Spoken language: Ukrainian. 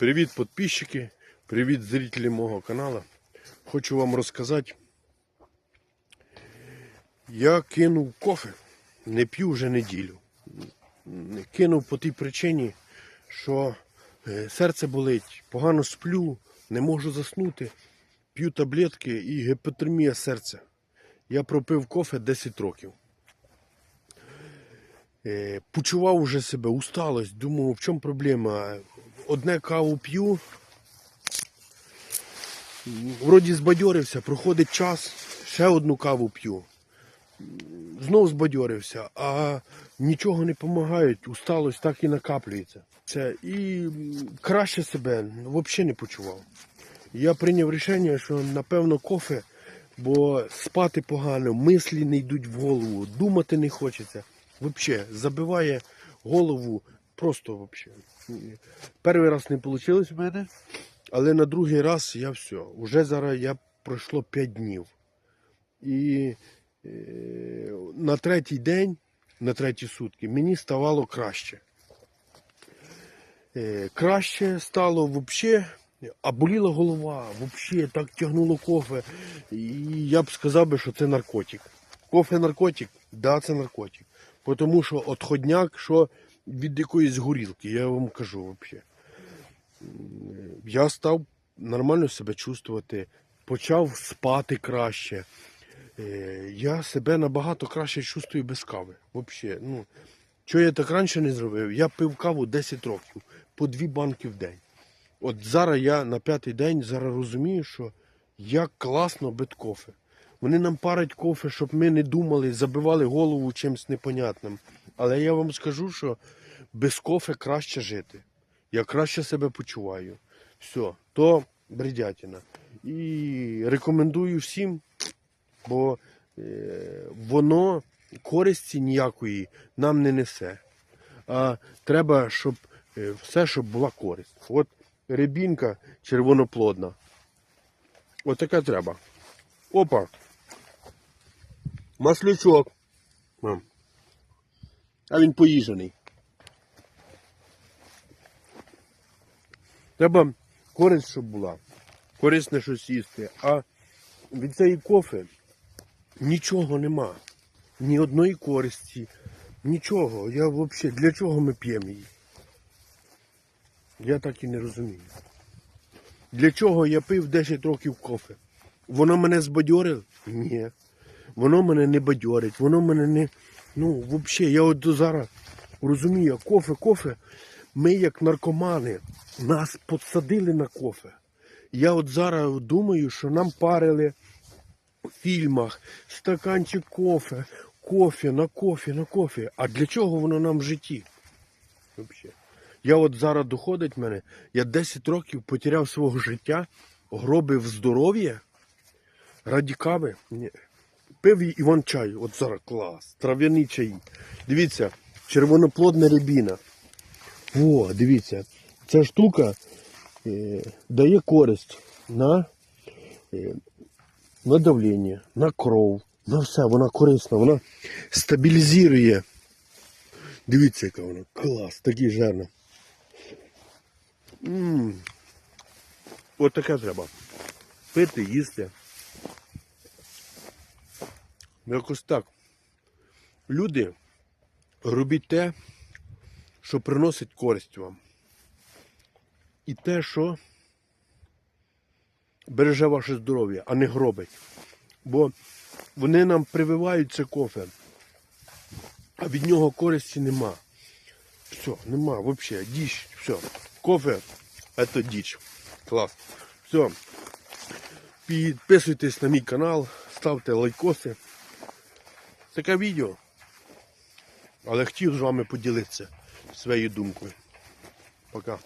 Привіт, підписчики, привіт, зрителі мого каналу. Хочу вам розказати. Я кинув кофе, не п'ю вже неділю. Кинув по тій причині, що е, серце болить, погано сплю, не можу заснути, п'ю таблетки і гіпотермія серця. Я пропив кофе 10 років. Е, Почував уже себе, усталость, думав, в чому проблема. Одне каву п'ю, вроді збадьорився, проходить час, ще одну каву п'ю. Знов збадьорився, а нічого не допомагають, усталость так і накаплюється. Це і краще себе взагалі не почував. Я прийняв рішення, що напевно кофе, бо спати погано, мислі не йдуть в голову, думати не хочеться. Взагалі, забиває голову просто взагалі. Перший раз не вийшло в мене, але на другий раз я все. Уже зараз я пройшло 5 днів. І е, на третій день, на треті сутки, мені ставало краще. Е, краще стало взагалі, а боліла голова, взагалі так тягнуло кофе. І я б сказав би, що це наркотик. Кофе наркотик? Да, це наркотик. Тому що отходняк, що від якоїсь горілки, я вам кажу взагалі. Я став нормально себе чувствувати, почав спати краще. Е, Я себе набагато краще чувствую без кави. Взагалі, ну, що я так раніше не зробив? Я пив каву 10 років, по дві банки в день. От зараз я на п'ятий день зараз розумію, що як класно без кофе. Вони нам парять кофе, щоб ми не думали, забивали голову чимось непонятним. Але я вам скажу, що без кофе краще жити. Я краще себе почуваю. Все, то бредятина. І рекомендую всім, бо е, воно користі ніякої нам не несе. А треба, щоб е, все, щоб була користь. От рябінка червоноплодна. От така треба. Опа. Маслючок. Мам. А він поїжений. Треба користь, щоб була. Корисне щось їсти. А від цієї кофе нічого нема. Ні одної користі. Нічого. Я взагалі для чого ми п'ємо її? Я так і не розумію. Для чого я пив 10 років кофе? Воно мене збадьорило? Ні. Воно мене не бадьорить, воно мене не. Ну, взагалі, я от зараз розумію, кофе, кофе. Ми, як наркомани, нас подсадили на кофе. Я от зараз думаю, що нам парили в фільмах стаканчик кофе, кофе, на кофе, на кофе. А для чого воно нам в житті? Взагалі. Я от зараз доходить мене, я 10 років потеряв свого життя, гробив здоров'я раді кави. Ні. Пив Іван чай, от зараз клас, трав'яний чай. Дивіться, червоноплодна рябіна. О, дивіться, ця штука е, дає користь на, е, на давлення, на кров, на все, вона корисна, вона стабілізує. Дивіться, яка вона клас, такий жарна. Ммм. От таке треба. Пити, їсти. Якось так. Люди, робіть те, що приносить користь вам. І те, що береже ваше здоров'я, а не гробить. Бо вони нам прививають це кофе, а від нього користі нема. Все, нема, взагалі, діч, все. Кофе це діч. Клас. Все. Підписуйтесь на мій канал, ставте лайкоси. Таке відео. Але хотів з вами поділитися своєю думкою. Пока.